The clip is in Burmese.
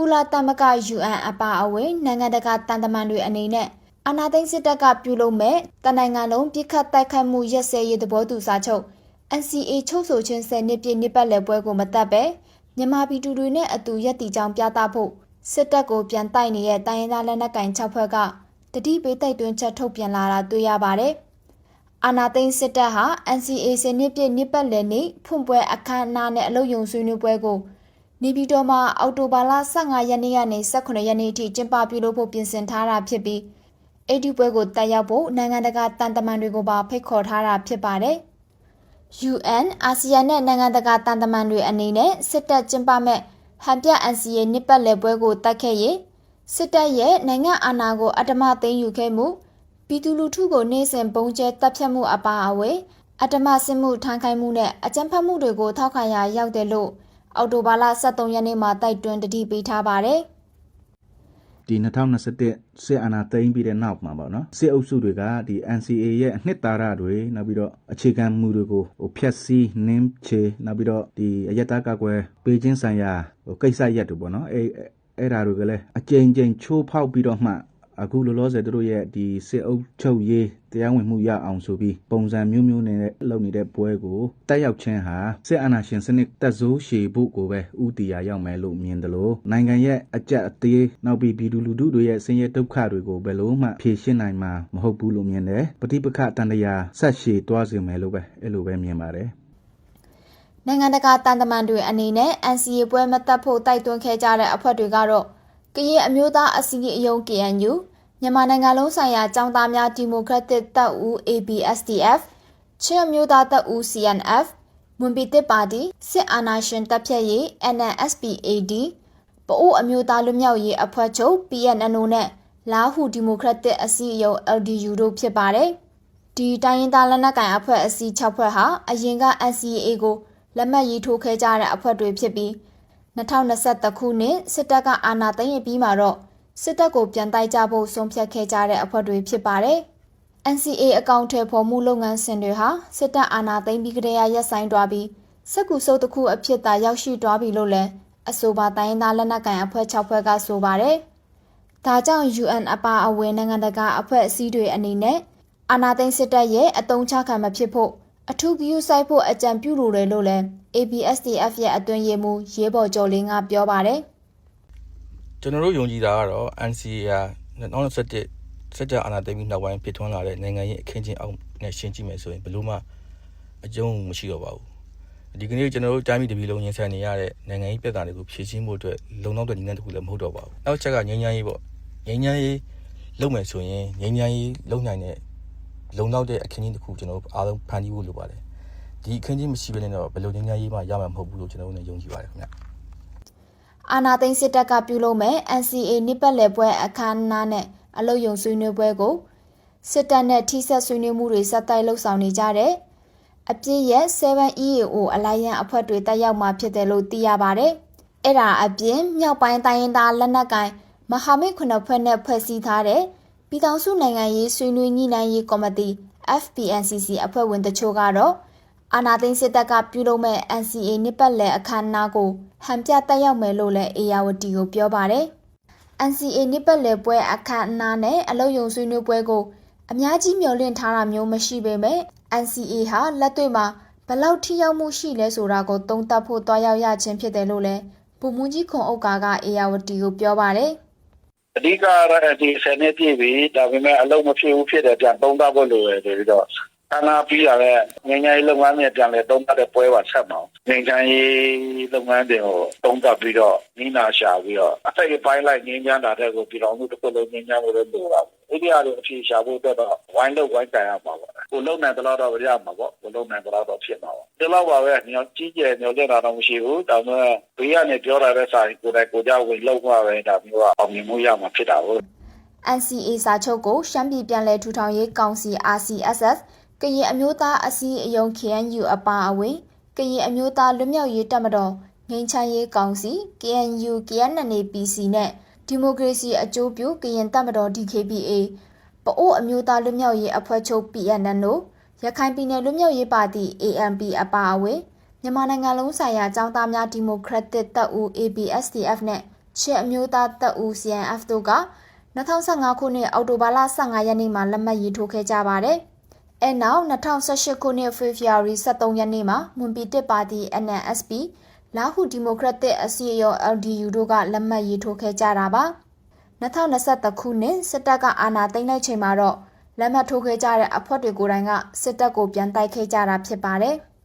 ကုလသမဂ္ဂ UN အပါအဝင်နိုင်ငံတကာတန်တမန်တွေအနေနဲ့အာဏာသိမ်းစစ်တပ်ကပြုလုပ်မဲ့တနိုင်ငံလုံးပြစ်ခတ်တိုက်ခတ်မှုရက်စဲရေးသဘောတူစာချုပ် NCA ချုပ်ဆိုခြင်း10နှစ်ပြည့်နှစ်ပတ်လည်ပွဲကိုမတက်ပဲမြန်မာပြည်သူတွေနဲ့အတူရက်တီကြောင်ပြသဖို့စစ်တပ်ကိုပြန်တိုက်နေတဲ့တိုင်းရင်းသားလက်နက်ကိုင်6ဖွဲ့ကတတိပေးတိုက်တွန်းချက်ထုတ်ပြန်လာတာတွေ့ရပါတယ်။အာနာသိန်းစစ်တပ်ဟာ NCA 10နှစ်ပြည့်နှစ်ပတ်လည်နေ့ဖွင့်ပွဲအခမ်းအနားနဲ့အလုပ်ယုံဆွေးနွေးပွဲကို နေပြည်တော်မှာအော်တိုဘာလ15ရက်နေ့ကနေ18ရက်နေ့အထိကျင်းပပြုလုပ်ဖို့ပြင်ဆင်ထားတာဖြစ်ပြီးအဲ့ဒီပွဲကိုတက်ရောက်ဖို့နိုင်ငံတကာတန်တမန်တွေကိုပါဖိတ်ခေါ်ထားတာဖြစ်ပါတယ်။ UN အာဆီယံနဲ့နိုင်ငံတကာတန်တမန်တွေအနေနဲ့စစ်တပ်ကျင်းပမဲ့ဟန်ပြ NCA နှစ်ပတ်လည်ပွဲကိုတက်ခဲ့ရင်စစ်တပ်ရဲ့နိုင်ငံအာဏာကိုအတ္တမသိမ်းယူခဲ့မှုပြည်သူလူထုကိုနှိမ့်စင်ပုံကျဲတပ်ဖြတ်မှုအပါအဝင်အတ္တမစစ်မှုထမ်းခိုင်းမှုနဲ့အကြမ်းဖက်မှုတွေကိုထောက်ခံရာရောက်တယ်လို့ အော်တိုဘာလ23ရက်နေ့မှာတိုက်တွန်းတတိပေးထားပါတယ်။ဒီ2021စစ်အာဏာသိမ်းပြီးတဲ့နောက်မှာပေါ့နော်စစ်အုပ်စုတွေကဒီ NCA ရဲ့အနှစ်သာရတွေနောက်ပြီးတော့အခြေခံမူတွေကိုဟိုဖျက်ဆီးနင်းချေနောက်ပြီးတော့ဒီအယက်သားကကွယ်ပေးခြင်းဆိုင်ရာဟိုကိစ္စရက်တွေပေါ့နော်အဲအဲ့ဓာတွေကလည်းအကြိမ်ကြိမ်ချိုးဖောက်ပြီးတော့မှ အခုလောလောဆယ်တို့ရဲ့ဒီစစ်အုပ်ချုပ်ရေးတရားဝင်မှုရအောင်ဆိုပြီးပုံစံမျိုးမျိုးနဲ့လုပ်နေတဲ့ပွဲကိုတက်ရောက်ခြင်းဟာစစ်အာဏာရှင်စနစ်တက်ဆိုးရှည်ဖို့ကိုပဲဥတီယာရောက်မယ်လို့မြင်တယ်လို့နိုင်ငံရဲ့အကြက်အသေးနောက်ပြီးပြည်သူလူထုတွေရဲ့ဆင်းရဲဒုက္ခတွေကိုဘယ်လို့မှဖြေရှင်းနိုင်မှာမဟုတ်ဘူးလို့မြင်တယ်ပဋိပက္ခတန်တရာဆက်ရှည်သွားစေမယ်လို့ပဲအဲ့လိုပဲမြင်ပါတယ်နိုင်ငံတကာတန်တမန်တွေအနေနဲ့ NCA ပွဲမတက်ဖို့တိုက်တွန်းခဲ့ကြတဲ့အဖွဲ့တွေကတော့ ကရင်အမျိုးသားအစည်းအရုံး KNU မြန်မာနိုင်ငံလုံးဆိုင်ရာចောင်းသားများဒီမိုကရက်တစ်တပ်ဦး ABSDF ချင်းအမျိုးသားတပ်ဦး CNF မွန်ပြည်သစ်ပါတီစစ်အာဏာရှင်တပ်ဖြတ်ရေး NNSPAD ပအိုးအမျိုးသားလွတ်မြောက်ရေးအဖွဲ့ချုပ် PNNO နဲ့လာဟုဒီမိုကရက်တစ်အစည်းအရုံး LDU တို့ဖြစ်ပါတယ်။ဒီတိုင်းရင်းသားလက်နက်ကိုင်အဖွဲ့အစည်း6ဖွဲ့ဟာအရင်က NCA ကိုလက်မှတ်ရေးထိုးခဲ့ကြတဲ့အဖွဲ့တွေဖြစ်ပြီး 2021ခုနှစ်စစ်တပ်ကအာဏာသိမ်းပြီးမှတော့စစ်တပ်ကိုပြန်တိုက်ကြဖို့ဆုံးဖြတ်ခဲ့ကြတဲ့အဖွဲ့တွေဖြစ်ပါတယ်။ NCA အကောင့်ထဲပေါ်မှုလုပ်ငန်းစဉ်တွေဟာစစ်တပ်အာဏာသိမ်းပြီးကတည်းကရပ်ဆိုင်းသွားပြီးစက်ကူစုပ်တစ်ခုအဖြစ်သာရောက်ရှိသွားပြီလို့လည်းအဆိုပါတိုင်းရင်းသားလက်နက်ကိုင်အဖွဲ့6ဖွဲ့ကဆိုပါတယ်။ဒါကြောင့် UN အပါအဝင်နိုင်ငံတကာအဖွဲ့အစည်းတွေအနေနဲ့အာဏာသိမ်းစစ်တပ်ရဲ့အတုံးချခံမဖြစ်ဖို့ အထူးဂရုစိုက်ဖို့အကြံပြုလိုတယ်လို့လည်း ABSDF ရဲ့အတွင်းရေးမှူးရေးပေါ်ကျော်လင်းကပြောပါတယ်။ကျွန်တော်တို့ယုံကြည်တာကတော့ NCA ဟာ2021စက်ကြအာဏာသိမ်းပြီးနောက်ပိုင်းဖြစ်ထွန်းလာတဲ့နိုင်ငံရေးအခင်းချင်းအောင်နဲ့ရှင်းကြည့်မယ်ဆိုရင်ဘယ်လို့မှအကျုံးမရှိတော့ပါဘူးဒီကနေ့ကျွန်တော်တို့တိုင်းပြည်တစ်ပြည်လုံးရင်ဆိုင်နေရတဲ့နိုင်ငံရေးပြဿနာတွေကိုဖြေရှင်းဖို့အတွက်လုံလောက်တဲ့နည်းလမ်းတစ်ခုလည်းမဟုတ်တော့ပါဘူးနောက်ချက်ကငြိမ်းချမ်းရေးပေါ့ငြိမ်းချမ်းရေးလုပ်မယ်ဆိုရင်ငြိမ်းချမ်းရေးလုပ်နိုင်တဲ့ လုံလောက်တဲ့အခင်းချင်းတစ်ခုကျွန်တော်တို့အားလုံးဖန်တီးဖို့လိုပါတယ်ဒီအခင်းချင်းမရှိဘဲနဲ့တော့ဘယ်လိုငြိမ်းချမ်းရေးမှရမှာမဟုတ်ဘူးလို့ကျွန်တော်တို့လည်းယုံကြည်ပါတယ်ခင်ဗျအာနာသိန်းစစ်တပ်ကပြုလုပ်မဲ့ NCA နှစ်ပတ်လည်ပွဲအခမ်းအနားနဲ့အလုယုံဆွေးနွေးပွဲကိုစစ်တပ်နဲ့ထိစပ်ဆွေးနွေးမှုတွေစက်တိုက်လှုပ်ဆောင်နေကြတဲ့အပြည့်ရဲ့ 7EAO အလိုက်ရန်အဖွဲ့တွေတက်ရောက်မှာဖြစ်တယ်လို့သိရပါတယ်။အဲ့ဒါအပြင်မြောက်ပိုင်းတိုင်းရင်းသားလက်နက်ကိုင်မဟာမိတ်ခုနှစ်ဖွဲ့နဲ့ဖွဲ့စည်းထားတဲ့ ပြည်ထောင်စုနိုင်ငံရေးဆွေးနွေးညှိနှိုင်းရေးကော်မတီ FPNCC အဖွဲ့ဝင်တချို့ကတော့အာနာသိန်းစစ်တပ်ကပြုလုပ်မဲ့ NCA နှစ်ပတ်လည်အခမ်းအနားကိုဟန်ပြတက်ရောက်မယ်လို့လည်းအေယာဝတီကိုပြောပါတယ်။ NCA နှစ်ပတ်လည်ပွဲအခမ်းအနားနဲ့အလုယုံဆွေးနွေးပွဲကိုအများကြီးမျှော်လင့်ထားတာမျိုးမရှိပေမဲ့ NCA ဟာလက်တွေ့မှာဘလောက်ထိရောက်မှုရှိလဲဆိုတာကိုသုံးသပ်ဖို့တွားရောက်ရခြင်းဖြစ်တယ်လို့လည်းပုံမူကြီးခွန်ဥက္ကာကအေယာဝတီကိုပြောပါတယ်။ အဓိကကတော့ဒီဆယ်နှစ်ပြည့်ပြီဒါပေမဲ့အလုံးမဖြစ်ဘူးဖြစ်တယ်ပြန်သုံးသပ်ဖို့လိုတယ်ဆိုပြီးတော့အာနာပြီးတာလည်းငញ្ញရေးလုပ်ငန်းတွေပြန်လဲသုံးသပ်တဲ့ပွဲပါဆက်မှာငញ្ញရေးလုပ်ငန်းတွေကိုသုံးသပ်ပြီးတော့နီးနာရှာပြီးတော့အစိတ်အပိုင်းလိုက်ငញ្ញမ်းတာတဲ့ကိုပြည်တော်မှုတစ်ခုလုံးငញ្ញမ်းလို့လည်းလိုတာပေါ့အဲ့ဒီအရာတွေအဖြေရှာဖို့အတွက်တော့ဝိုင်းလို့ဝိုင်းကြရမှာပေါ့ ကိုလုံနိုင်တော့တော့ရမှာပေါ့ကိုလုံနိုင်တော့တော့ဖြစ်မှာပေါ့ဒီလောက်ပါပဲညောကြီးကျယ်ညောလက်တာတော့မရှိဘူးဒါပေမဲ့ဘေးကနေပြောလာတဲ့စာကိုကိုယ်တိုင်ကိုကြဝင်လောက်မှပဲဒါမျိုးကအောင်မြင်မှုရမှာဖြစ်တာဟုတ် NCA စာချုပ်ကိုရှမ်းပြည်ပြည်လဲထူထောင်ရေးကောင်စီ RCSS ကရင်အမျိုးသားအစည်းအရုံး KNU အပါအဝင်ကရင်အမျိုးသားလွတ်မြောက်ရေးတပ်မတော်ငိမ့်ချမ်းရေးကောင်စီ KNU KNNAPC နဲ့ဒီမိုကရေစီအကျိုးပြုကရင်တပ်မတော် DKBA ပအိုးအမျိုးသားလွတ်မြောက်ရေးအဖွဲ့ချုပ် PNNO ရခိုင်ပြည်နယ်လွတ်မြောက်ရေးပါတီ ANP အပါအဝင်မြန်မာနိုင်ငံလုံးဆိုင်ရာចောင်းသားများဒီမိုကရက်တစ်တပ်ဦး ABSDF နဲ့ရှစ်အမျိုးသားတပ်ဦး CNF တို့က2015ခုနှစ်အောက်တိုဘာလ15ရက်နေ့မှာလက်မှတ်ရေးထိုးခဲ့ကြပါတယ်။အဲနောက်2018ခုနှစ်ဖေဖော်ဝါရီ23ရက်နေ့မှာမွန်ပြည်တစ်ပါတီ NNSP လာဟုဒီမိုကရက်တစ်အစည်းအရုံး LDU တို့ကလက်မှတ်ရေးထိုးခဲ့ကြတာပါ။ 2023ခုနှစ်စစ်တပ်ကအာဏာသိမ်းလိုက်ချိန်မှာတော့လက်မှတ်ထိုးခဲ့ကြတဲ့အဖွဲ့တွေကိုယ်တိုင်ကစစ်တပ်ကိုပြန်တိုက်ခဲ့ကြတာဖြစ်ပါတယ်။